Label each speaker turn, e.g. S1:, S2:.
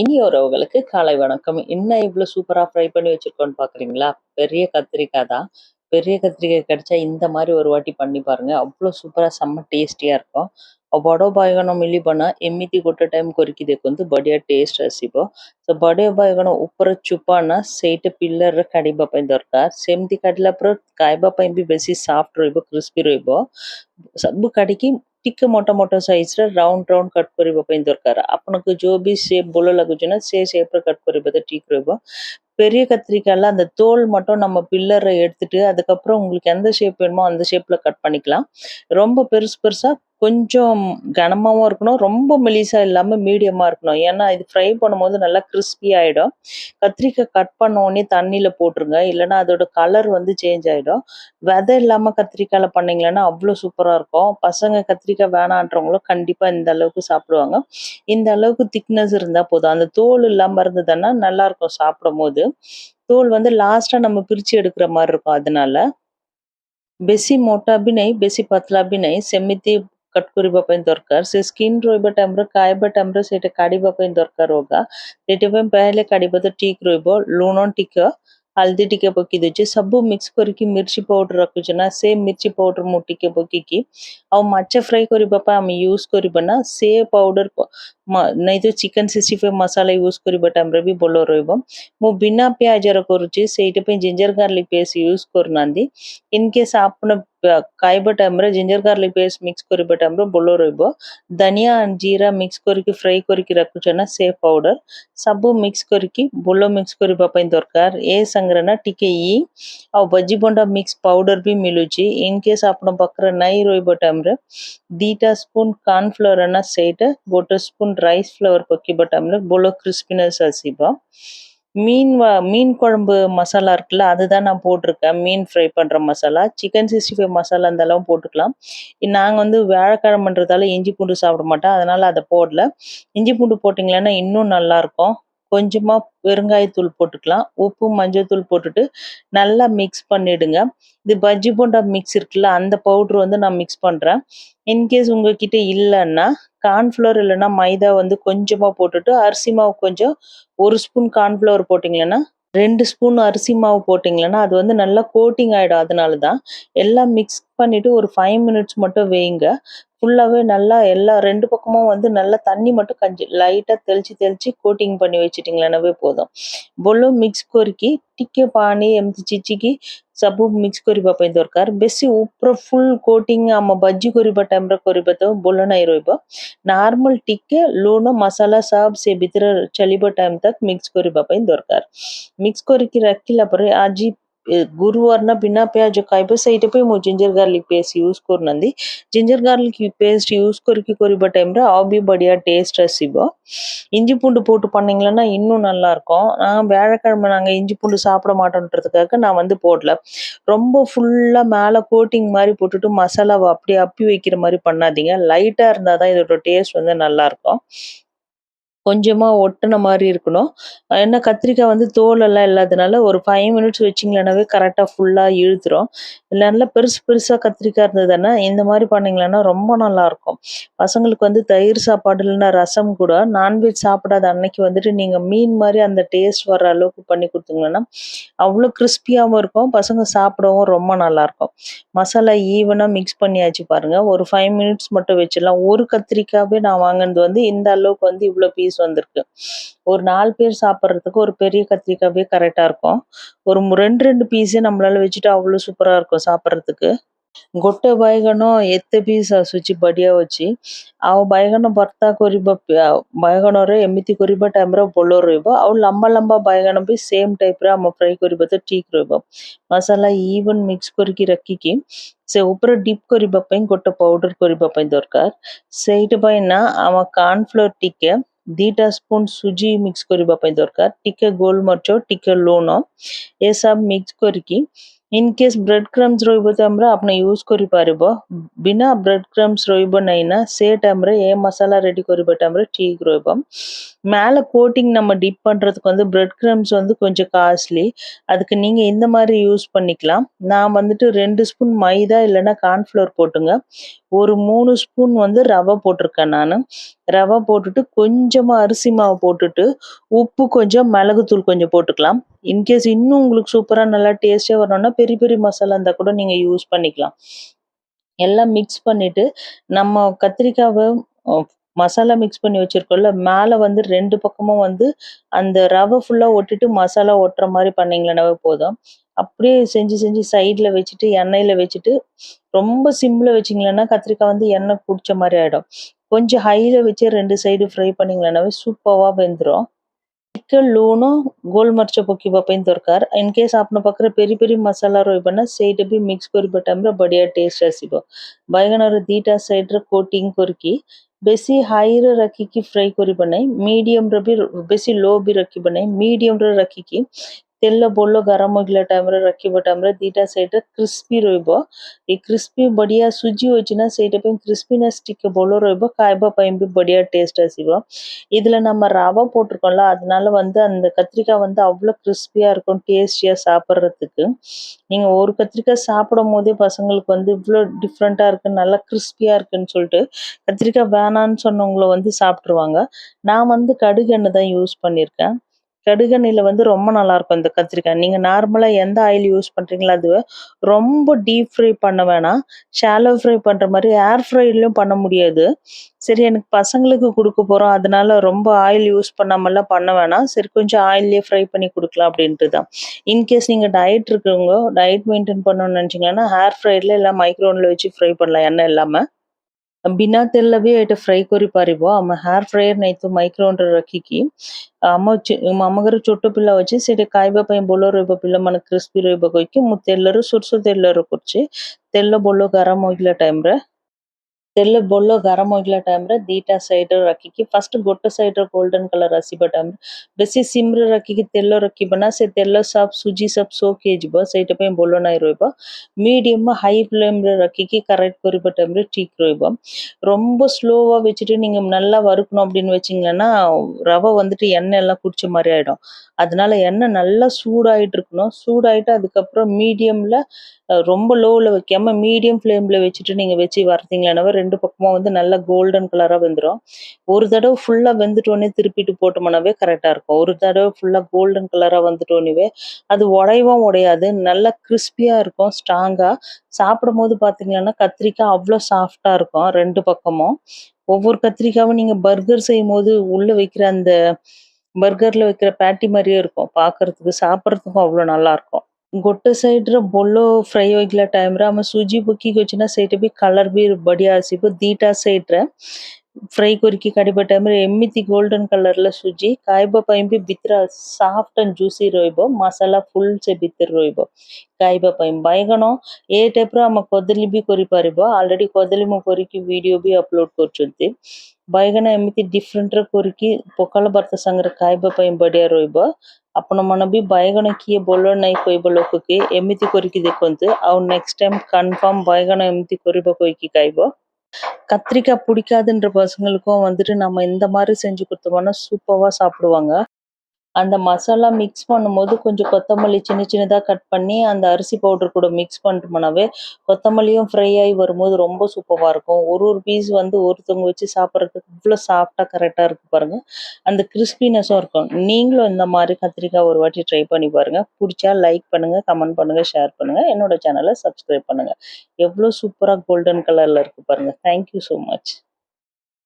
S1: இனி உறவுகளுக்கு காலை வணக்கம். என்ன இவ்வளோ சூப்பராக ஃப்ரை பண்ணி வச்சுருக்கோன்னு பார்க்குறீங்களா பெரிய கத்திரிக்காய் தான். பெரிய கத்திரிக்காய் கிடைச்சா இந்த மாதிரி ஒரு வாட்டி பண்ணி பாருங்க. அவ்வளோ சூப்பராக செம்ம டேஸ்டியாக இருக்கும். ಬಡೋ ಬಾಯಿಗಣ ಮಿಲಿ ಬಣ್ಣ ಎಮ್ಮಿತಿ ಕೊಟ್ಟ ಟೈಮ್ ಕೊರಿಕಿದಕ್ಕೆ ಒಂದು ಬಡಿಯ ಟೇಸ್ಟ್ ಹಸಿಬೋ ಸೊ ಬಡಿಯ ಬಾಯಿಗಣ ಉಪ್ಪರ ಚುಪ್ಪನ ಸೇಟ್ ಪಿಲ್ಲರ್ ಕಡಿಬ ಪೈ ದೊರಕಾರ ಸೆಮ್ತಿ ಕಡಿಲಪರ ಕಾಯ್ಬ ಪೈ ಬಿ ಬೆಸಿ ಸಾಫ್ಟ್ ರೊಯ್ಬೋ ಕ್ರಿಸ್ಪಿ ರೊಯ್ಬೋ ಸಬ್ಬು ଟିକେ ମୋଟା ମୋଟା ସାଇଜର ରାଉଣ୍ଡ ରାଉଣ୍ଡ କଟ୍ କରିବା ପାଇଁ ଦରକାର। ଆପଣଙ୍କୁ ଯୋଉ ବି ସେପ୍ ଭଲ ଲାଗୁଛି ନା ସେ ஷேப்ல கட் பண்ணுறது ଠିକ ରହିବ। பெரிய கத்திரிக்காய்ல அந்த தோல் மட்டும் நம்ம பில்லரை எடுத்துட்டு அதுக்கப்புறம் உங்களுக்கு எந்த ஷேப் வேணுமோ அந்த ஷேப்ல கட் பண்ணிக்கலாம். ரொம்ப பெருசு பெருசா கொஞ்சம் கனமாகவும் இருக்கணும். ரொம்ப மெலிசாக இல்லாமல் மீடியமாக இருக்கணும். ஏன்னா இது ஃப்ரை பண்ணும்போது நல்லா கிறிஸ்பி ஆகிடும் கத்திரிக்காய் கட் பண்ணோடனே தண்ணியில் போட்டுருங்க. இல்லைன்னா அதோட கலர் வந்து சேஞ்ச் ஆகிடும் விதை இல்லாமல் கத்திரிக்காயில் பண்ணிங்களேன்னா அவ்வளோ சூப்பராக இருக்கும். பசங்க கத்திரிக்காய் வேணான்றவங்களும் கண்டிப்பாக இந்த அளவுக்கு சாப்பிடுவாங்க. இந்த அளவுக்கு திக்னஸ் இருந்தால் போதும். அந்த தோல் இல்லாமல் இருந்ததுன்னா நல்லாயிருக்கும் சாப்பிடும் போது தோல் வந்து லாஸ்ட்டாக நம்ம பிரித்து எடுக்கிற மாதிரி இருக்கும். அதனால बेसी मोटा भी नहीं बेसी पतला भी କଟ୍ କରିବା ପାଇଁ ଦରକାର। ସେ ସ୍କିନ୍ ରହିବା ଟାଇମରେ ଖାଇବା ଟାଇମରେ ସେଇଟା କାଢ଼ିବା ପାଇଁ ଦରକାର ହୋଗା। ସେଥିପାଇଁ ପହେଲେ କାଢ଼ିବା ତ ଠିକ ରହିବ। ଲୁଣ ଟିକେ, ହଳଦୀ ଟିକେ ପକେଇ ଦଉଛି। ସବୁ ମିକ୍ସ କରିକି ମିର୍ଚି ପାଉଡର ରଖୁଛୁ ନା ସେ ମିର୍ଚି ପାଉଡର ମୁଁ ଟିକେ ପକେଇକି ଆଉ ମାଛ ଫ୍ରାଏ କରିବା ପାଇଁ ଆମେ ୟୁଜ୍ କରିବା ନା ସେ ପାଉଡର ନାଇଁ ତ ଚିକେନ 65 ମସଲା ୟୁଜ୍ କରିବା ଟାଇମରେ ବି ଭଲ ରହିବ। ମୁଁ ବିନା ପିଆଜର କରୁଛି ସେଇଥିପାଇଁ ଜିଞ୍ଜର ଗାର୍ଲିକ ପେଷ୍ଟ ୟୁଜ୍ କରୁନାହାନ୍ତି। ଇନ କେସ୍ ଆପଣ ಕಾಯಿ ಬಟ್ ಅಂದ್ರೆ ಜಿಂಜರ್ ಗಾರ್ಲಿಕ್ ಪೇಸ್ಟ್ ಮಿಕ್ಸ್ ಕೊರಿ ಬಟ್ ಅಂದ್ರೆ ಬೊಳ್ಳೋರಿಬ್ಬು ಧನಿಯಾ ಅಂಡ್ ಜೀರಾ ಮಿಕ್ಸ್ ಕೊರಿಕಿ ಫ್ರೈ ಕೊರಿಕಿ ರಕ್ಕುಚನ ಸೇಫ್ ಪೌಡರ್ ಸಬ್ಬು ಮಿಕ್ಸ್ ಕೊರಿಕಿ ಬೊಳ್ಳೋ ಮಿಕ್ಸ್ ಕೊರಿ ಬಪೈನ್ ದೊರ್ಕಾರ್ ಏ ಸಂಗ್ರಹನ ಟಿಕೆ ಈ ಅವು ಬಜ್ಜಿ ಬೊಂಡ ಮಿಕ್ಸ್ ಪೌಡರ್ ಬಿ ಮಿಲುಚಿ ಇನ್ ಕೇಸ್ ಆಪಣ ಪಕ್ಕರ ನೈ ರೋಯ್ ಬಟ್ ಅಂದ್ರೆ ದೀಟಾ ಸ್ಪೂನ್ ಕಾರ್ನ್ ಫ್ಲೋರ್ ಅನ್ನ ಸೇಟ್ ಗೋಟು ಸ್ಪೂನ್ ರೈಸ್ ಫ್ಲೋರ್ ಪಕ್ಕಿ ಬಟ್ ಅಂದ್ರೆ ಬೊಳ್ಳೋ ಕ್ರಿಸ್ಪಿನೆಸ್ ಹಸಿಬ மீன் வ மீன் குழம்பு மசாலா இருக்குல்ல அதுதான் நான் போட்டிருக்கேன். மீன் ஃப்ரை பண்ற மசாலா. சிக்கன் 65 மசாலா இருந்தாலும் போட்டுக்கலாம். நாங்க வந்து வியாழக்கிழமைன்றதால இஞ்சி பூண்டு சாப்பிட மாட்டோம். அதனால அதை போடல. இஞ்சி பூண்டு போட்டிங்களேன்னா இன்னும் நல்லா கொஞ்சமாக கொஞ்சமா பெருங்காயத்தூள் போட்டுக்கலாம். உப்பு, மஞ்சத்தூள் போட்டுட்டு நல்லா மிக்ஸ் பண்ணிடுங்க. இது பஜ்ஜி போண்டா மிக்ஸ் இருக்குல்ல அந்த பவுட்ரு வந்து நான் மிக்ஸ் பண்ணுறேன் இன்கேஸ் உங்ககிட்ட இல்லைன்னா கார்ன்ஃப்ளவர் இல்லைன்னா மைதா வந்து கொஞ்சமாக போட்டுட்டு அரிசி மாவு கொஞ்சம் ஒரு ஸ்பூன் கார்ன்ஃப்ளவர் போட்டிங்கன்னா ரெண்டு ஸ்பூன் அரிசி மாவு போட்டிங்கன்னா அது வந்து நல்லா கோட்டிங் ஆகிடும் அதனால தான். எல்லாம் மிக்ஸ் பண்ணிவிட்டு ஒரு ஃபைவ் மினிட்ஸ் மட்டும் வேயுங்க ஃபுல்லாகவே நல்லா எல்லா ரெண்டு பக்கமும் வந்து நல்லா தண்ணி மட்டும் கஞ்சி லைட்டாக தெளித்து தெளித்து கோட்டிங் பண்ணி வச்சிட்டிங்களே போதும் బొల్లు మిక్స్ కొరికి టిక్కే పాని ఎంతి చిచ్చికి సబ్బు మిక్స్ కొరిబా పై దొరకారు బెస్సి ఉప్ర ఫుల్ కోటింగ్ అమ్మ బజ్జి కొరిబా టెంబ్ర కొరిబాతో బొల్లన ఇరోయిబా నార్మల్ టిక్కే లూన మసాలా సాబ్ సే బితర చలిబా టైం తక్ మిక్స్ కొరిబా పై దొరకారు మిక్స్ కొరికి రక్కిల పరి ఆజీ गुरुवार बिना प्याज खाइबे ସେଇଟା ପାଇଁ ମୁଁ जिंजर गार्लिक पेस्ट ୟୁଜ୍ କରୁନାହାନ୍ତି ଜିଞ୍ଜର ଗାର୍ଲିକ୍ பேஸ்ட் யூஸ் କରିକି କରିବା டைம்ல ஆபி படியா டேஸ்ட் ரசிபோ இஞ்சி பூண்டு போட்டு பண்ணீங்களன்னா இன்னும் நல்லா இருக்கும் நான் வியாழக்கிழமை நாங்கள் இஞ்சி பூண்டு சாப்பிட மாட்டோன்றதுக்காக நான் வந்து போடல ரொம்ப ஃபுல்லாக மேலே கோட்டிங் மாதிரி போட்டுட்டு மசாலாவை அப்படியே அப்பி வைக்கிற மாதிரி பண்ணாதீங்க லைட்டாக இருந்தால் தான் இதோட டேஸ்ட் வந்து நல்லாயிருக்கும் கொஞ்சமாக ஒட்டுன மாதிரி இருக்கணும். ஏன்னா கத்திரிக்காய் வந்து தோலெல்லாம் இல்லாததுனால இல்லாதனால ஒரு ஃபைவ் மினிட்ஸ் வச்சீங்கன்னாவே கரெக்டாக ஃபுல்லாக இழுத்துரும். இல்லைன்னா பெருசு பெருசாக கத்திரிக்காய் இருந்ததுன்னா இந்த மாதிரி பண்ணிங்களேன்னா ரொம்ப நல்லா இருக்கும். பசங்களுக்கு வந்து தயிர் சாப்பாடு இல்லைன்னா ரசம் கூட நான்வெஜ் சாப்பிடாத அன்னைக்கு வந்துட்டு நீங்கள் மீன் மாதிரி அந்த டேஸ்ட் வர அளவுக்கு பண்ணி கொடுத்தீங்கன்னா அவ்வளோ கிறிஸ்பியாகவும் இருக்கும். பசங்க சாப்பிடவும் ரொம்ப நல்லாயிருக்கும் மசாலா ஈவனாக மிக்ஸ் பண்ணியாச்சு பாருங்க. ஒரு ஃபைவ் மினிட்ஸ் மட்டும் வச்சிடலாம். ஒரு கத்திரிக்காவே நான் வாங்கினது வந்து இந்த அளவுக்கு வந்து இவ்வளோ பீஸ் வந்திருக்கு. ஒரு 4 பேர் சாப்பிடுறதுக்கு ஒரு பெரிய கத்திரிக்காவே கரெக்ட்டா இருக்கும். ஒரு 2, 2 ପୀସେ நம்மளால வச்சுட்டு அவ்வளோ சூப்பரா இருக்கும் சாப்பிடுறதுக்கு। ଗୋଟେ ବାଇଗଣ ଏତେ ପିସ୍ ଆସୁଛି ବଢିଆ ଅଛି। ଆଉ ବାଇଗଣ ଭର୍ତ୍ତା କରିବା ବାଇଗଣରେ ଏମିତି କରିବା ଟାଇମରେ ଭଲ ରହିବ। ଆଉ ଲମ୍ବା ଲମ୍ବା ବାଇଗଣ ବି ସେମ୍ ଟାଇପର ଆମ ଫ୍ରାଏ କରିବା ତ ଠିକ ରହିବ। ମସଲା ଇଭନ ମିକ୍ସ କରିକି ରଖିକି ସେ ଉପରେ ଡିପ୍ କରିବା ପାଇଁ ଗୋଟେ ପାଉଡର କରିବା ପାଇଁ ଦରକାର। ସେଇଥିପାଇଁ ନା ଆମ କର୍ଣ୍ଣଫ୍ଲୋର ଟିକେ ଦିଟା ସ୍ପୁନ ସୁଜି ମିକ୍ସ କରିବା ପାଇଁ ଦରକାର। ଟିକେ ଗୋଲମରିଚ, ଟିକେ ଲୁଣ ଏସବୁ ମିକ୍ସ କରିକି ଇନ କେସ୍ ବ୍ରେଡ କ୍ରମ୍ସ ରହିବ ତ ଆମର ଆପଣ ୟୁଜ୍ କରିପାରିବ। ବିନା ବ୍ରେଡ କ୍ରମ୍ସ ରହିବ ନାହିଁ ନା ସେ ଟାଇମରେ ଏ ମସଲା ରେଡି କରିବା ଟାଇମରେ ଠିକ ରହିବ। மேலே கோட்டிங் நம்ம டிப் பண்ணுறதுக்கு வந்து பிரெட் கிரம்ஸ் வந்து கொஞ்சம் காஸ்ட்லி அதுக்கு நீங்கள் இந்த மாதிரி யூஸ் பண்ணிக்கலாம். நான் வந்துட்டு ரெண்டு ஸ்பூன் மைதா இல்லைன்னா கார்ன்ஃப்ளவர் போட்டுங்க. ஒரு மூணு ஸ்பூன் வந்து ரவை போட்டிருக்கேன் நான். ரவை போட்டுட்டு கொஞ்சமாக அரிசி மாவு போட்டுட்டு உப்பு கொஞ்சம் மிளகுத்தூள் கொஞ்சம் போட்டுக்கலாம். இன்கேஸ் இன்னும் உங்களுக்கு சூப்பராக நல்லா டேஸ்ட்டாக வரணும்னா பெரிய பெரிய மசாலா இருந்தால் கூட நீங்கள் யூஸ் பண்ணிக்கலாம். எல்லாம் மிக்ஸ் பண்ணிவிட்டு நம்ம கத்திரிக்காவை மசாலா மிக்ஸ் பண்ணி வச்சிருக்கோம்ல மேலே வந்து ரெண்டு பக்கமும் வந்து அந்த ரவை ஃபுல்லாக ஒட்டிட்டு மசாலா ஒட்டுற மாதிரி பண்ணிங்களேனாவே போதும் அப்படியே செஞ்சு செஞ்சு சைடில் வச்சுட்டு எண்ணெயில் வச்சுட்டு ரொம்ப சிம்மில் வச்சிங்களேன்னா கத்திரிக்காய் வந்து எண்ணெய் குடிச்ச மாதிரி ஆகிடும் கொஞ்சம் ஹையில் வச்சு ரெண்டு சைடு ஃப்ரை பண்ணிங்களேனாவே சூப்பராக வெந்துடும் ಚಿಕ್ಕ ಲೂನು ಗೋಲ್ ಮರ್ಚ ಪೊಕ್ಕಿಬ pine ದೊರಕಾರ in case ಆಪ್ನ ಪಕ್ಕರೆ peri peri masala ರೊಯ್ಬನ side B mix ಕೊರಿಬ ಟೈಮ್ರೆ ಬಡಿಯಾ taste ಆಸಿಬ ಬೈಗನರ ದೀಟಾ ಸೈಡ್ರ ಕೋಟಿಂಗ್ ಕೊರಿಕಿ ବେଶୀ ହାଇରେ ରଖିକି ଫ୍ରାଏ କରି ବନାଇ ମିଡ଼ିୟମ୍ରେ ବି ବେଶୀ ଲୋ ବି ରଖିବ ନାହିଁ ମିଡ଼ିୟମ୍ରେ ରଖିକି ତେଲ ବଡଲ ଗରମ ହେଇଗଲା ଟାଇମ୍ ରେ ରଖିବା ଟାଇମ୍ ରେ ଦିଟା ସାଇଡ୍ ରେ କ୍ରିସ୍ପି ରହିବ ଏ କ୍ରିସ୍ପି ବଢିଆ ସୁଜି ଅଛି ନା ସେଇଟା ପାଇଁ କ୍ରିସ୍ପିନେସ୍ ଟିକେ ଭଲ ରହିବ ଖାଇବା ପାଇଁ ବି ବଢିଆ டேஸ்ட் ଆସିବ இதுல நம்ம ரவை போட்டிருக்கோம்ல அதனால வந்து அந்த கத்திரிக்காய் வந்து அவ்வளோ கிறிஸ்பியா இருக்கும் டேஸ்டியா சாப்பிட்றதுக்கு. நீங்க ஒரு கத்திரிக்காய் சாப்பிடும் போதே பசங்களுக்கு வந்து இவ்வளோ டிஃப்ரெண்டா இருக்கு நல்லா கிறிஸ்பியா இருக்குன்னு சொல்லிட்டு கத்திரிக்காய் வேணான்னு சொன்னவங்கள வந்து சாப்பிட்டுருவாங்க. நான் வந்து கடுகு எண்ணெய் தான் யூஸ் பண்ணியிருக்கேன். கடுகெண்ணெயில் வந்து ரொம்ப நல்லாயிருக்கும் இந்த கத்திரிக்காய். நீங்கள் நார்மலாக எந்த ஆயில் யூஸ் பண்ணுறீங்களோ அது ரொம்ப டீப் ஃப்ரை பண்ண வேணாம். ஷாலோ ஃப்ரை பண்ணுற மாதிரி ஏர் ஃப்ரைலையும் பண்ண முடியாது. சரி எனக்கு பசங்களுக்கு கொடுக்க போகிறோம் அதனால ரொம்ப ஆயில் யூஸ் பண்ணாமல்லாம் பண்ண வேணாம். சரி கொஞ்சம் ஆயிலே ஃப்ரை பண்ணி கொடுக்கலாம் அப்படின்ட்டு தான் இன்கேஸ் நீங்கள் டயட் இருக்கிறவங்க டயட் மெயின்டைன் பண்ணணும்னு நினச்சிங்கன்னா ஹேர் ஃப்ரைடில் இல்லை மைக்ரோனில் வச்சு ஃப்ரை பண்ணலாம். எண்ணெய் இல்லாமல் ବିନା ତେଲ ବି ଏଇଟା ଫ୍ରାଏ କରିପାରିବ ଆମ ହେୟାର ଫ୍ରାୟର ନାଇଁ ତ ମାଇକ୍ରୋନରେ ରଖିକି ଆମ ଆମ ଘରେ ଛୋଟ ପିଲା ଅଛି ସେଇଟା ଖାଇବା ପାଇଁ ଭଲ ରହିବ ପିଲାମାନେ କ୍ରିସ୍ପି ରହିବ କହିକି ମୁଁ ତେଲରୁ ସୋରିଷ ତେଲରେ କରୁଛି ତେଲ ଭଲ ଗରମ ହୋଇଗଲା ଟାଇମ୍ରେ ତେଲ ଭଲ ଗରମ ହୋଇଗଲା ଟାଇମ୍ରେ ଦୁଇଟା ସାଇଡ଼୍ରେ ରଖିକି ଫାଷ୍ଟ ଗୋଟେ ସାଇଡ଼୍ର ଗୋଲ୍ଡେନ୍ କଲର୍ ଆସିବା ଟାଇମ୍ରେ ବେଶୀ ସିମ୍ରେ ରଖିକି ତେଲ ରଖିବ ନା ସେ ତେଲ ସବ୍ ସୁଜି ସବ୍ ସୋକ୍ ହେଇଯିବ ସେଇଟା ପାଇଁ ଭଲ ନାହିଁ ରହିବ மீடியமாக ஹை ஃப்ளேமில் ரக்கிக்கி கரெக்ட் குறிப்பிட்ட டைமில் டீக் ରହିବ ரொம்ப ஸ்லோவாக வச்சுட்டு நீங்கள் நல்லா வறுக்கணும் அப்படின்னு வச்சிங்கன்னா ரவை வந்துட்டு எண்ணெய் எல்லாம் குடிச்ச மாதிரி ஆகிடும் அதனால எண்ணெய் நல்லா சூடாயிட்டு இருக்கணும் சூடாயிட்டு அதுக்கப்புறம் மீடியமில் ரொம்ப லோவில் வைக்காம மீடியம் ஃப்ளேமில் வச்சுட்டு நீங்கள் வச்சு வறுத்தீங்களானாவே ரெண்டு ரெண்டு பக்கமும் வந்து நல்லா கோல்டன் கலராக வெந்துடும் ஒரு தடவை ஃபுல்லாக வெந்துட்டோன்னே திருப்பிட்டு போட்டோம்னாவே கரெக்டாக இருக்கும். ஒரு தடவை ஃபுல்லாக கோல்டன் கலராக வந்துட்டோன்னே அது உடையவும் உடையாது. நல்லா கிறிஸ்பியாக இருக்கும் ஸ்ட்ராங்காக சாப்பிடும் போது பார்த்தீங்கன்னா கத்திரிக்காய் அவ்வளோ சாஃப்டாக இருக்கும் ரெண்டு பக்கமும். ஒவ்வொரு கத்திரிக்காவும் நீங்கள் பர்கர் செய்யும் போது உள்ளே வைக்கிற அந்த பர்கரில் வைக்கிற பேட்டி மாதிரியே இருக்கும். பார்க்குறதுக்கு சாப்பிட்றதுக்கும் அவ்வளோ நல்லாயிருக்கும் ଗୋଟେ ସାଇଡ଼୍ର ବୋଲ ଫ୍ରାଏ ହୋଇଗଲା ଟାଇମ୍ରେ ଆମେ ସୁଜି ପକେଇକି ଅଛି ନା ସେଇଟା ବି କଲର୍ ବି ବଢ଼ିଆ ଆସିବ ଦୁଇଟା ସାଇଡ଼୍ରେ ଫ୍ରାଏ କରିକି କାଢ଼ିବା ଟାଇମ୍ରେ ଏମିତି ଗୋଲ୍ଡେନ୍ କଲର୍ର ସୁଜି ଖାଇବା ପାଇଁ ବି ଭିତରେ ସଫ୍ଟ ଆଣ୍ଡ ଜୁସି ରହିବ ମସଲା ଫୁଲ୍ ସେ ଭିତରେ ରହିବ ଖାଇବା ପାଇଁ ବାଇଗଣ ଏ ଟାଇପ୍ର ଆମ କଦଳୀ ବି କରିପାରିବ ଅଲରେଡ଼ି କଦଳୀ ମୁଁ କରିକି ଭିଡ଼ିଓ ବି ଅପଲୋଡ଼ କରୁଛନ୍ତି ବାଇଗଣ ଏମିତି ଡିଫରେଣ୍ଟରେ କରିକି ପଖାଳ ଭାତ ସାଙ୍ଗରେ ଖାଇବା ପାଇଁ ବଢ଼ିଆ ରହିବ ଆପଣମାନେ ବି ବାଇଗଣ କିଏ ଭଲ ନାହିଁ କହିବ ଲୋକକେ ଏମିତି କରିକି ଦେଖନ୍ତୁ ଆଉ ନେକ୍ସଟ டைம் கன்ஃபார்ம் ବାଇଗଣ எம்தி குறிப்ப போய்க்கு காய்போ கத்திரிக்காய் பிடிக்காதுன்ற பசங்களுக்கும் வந்துட்டு நம்ம இந்த மாதிரி செஞ்சு கொடுத்தோம்னா சூப்பராக சாப்பிடுவாங்க அந்த மசாலா மிக்ஸ் பண்ணும்போது கொஞ்சம் கொத்தமல்லி சின்ன சின்னதாக கட் பண்ணி அந்த அரிசி பவுடர் கூட மிக்ஸ் பண்ணிட்டோம்னாவே கொத்தமல்லியும் ஃப்ரை ஆகி வரும்போது ரொம்ப சூப்பராக இருக்கும். ஒரு ஒரு பீஸ் வந்து ஒருத்தவங்க வச்சு சாப்பிட்றதுக்கு இவ்வளோ சாஃப்டாக கரெக்டாக இருக்கு பாருங்கள் அந்த கிறிஸ்பினஸும் இருக்கும். நீங்களும் இந்த மாதிரி கத்திரிக்காய் ஒரு வாட்டி ட்ரை பண்ணி பாருங்கள் பிடிச்சா லைக் பண்ணுங்கள் கமெண்ட் பண்ணுங்கள் ஷேர் பண்ணுங்கள் என்னோட சேனலை சப்ஸ்கிரைப் பண்ணுங்கள் எவ்வளோ சூப்பராக கோல்டன் கலரில் இருக்குது பாருங்கள் தேங்க்யூ ஸோ மச்